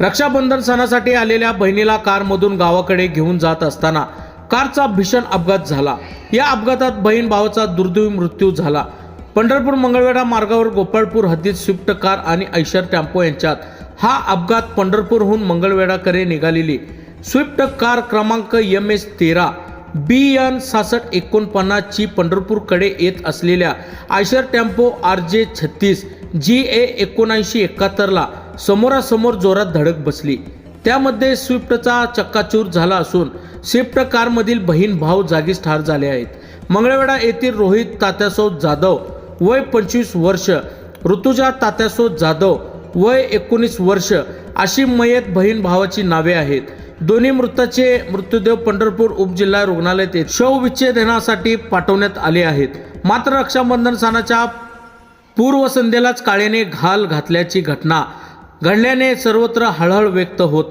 रक्षाबंधन सणासाठी आलेल्या बहिणीला कारमधून गावाकडे घेऊन जात असताना कारचा भीषण अपघात झाला. या अपघातात बहीण भावाचा दुर्दैवी मृत्यू झाला. पंढरपूर मंगळवेढा मार्गावर गोपाळपूर हद्दीत स्विफ्ट कार आणि ऐशर टेम्पो यांच्यात हा अपघात पंढरपूरहून मंगळवेढाकडे निघालेली. स्विफ्ट कार क्रमांक एम एस तेरा बी एन सासष्ट एकोणपन्नासची पंढरपूरकडे येत असलेल्या आयशर टेम्पो आर जे छत्तीस जी ए एकोणऐंशी एकाहत्तरला समोरासमोर जोरात धडक बसली. त्यामध्ये स्विफ्टचा चक्काचूर झाला असून स्विफ्ट कारमधील बहीण भाऊ जागीच ठार झाले आहेत. मंगळवेढा येथील रोहित तात्यासो जाधव वय पंचवीस वर्ष ऋतुजा तात्यासो जाधव वय एकोणीस वर्ष अशी मयत बहीण भावाची नावे आहेत. दोन्ही मृताचे मृत्यूदेव पंढरपूर उपजिल्हा रुग्णालयात शवविच्छेदनासाठी पाठवण्यात आले आहेत. मात्र रक्षाबंधन सणाच्या पूर्वसंध्येलाच काळेने घाल घातल्याची घटना घडल्याने सर्वत्र हळहळ व्यक्त होत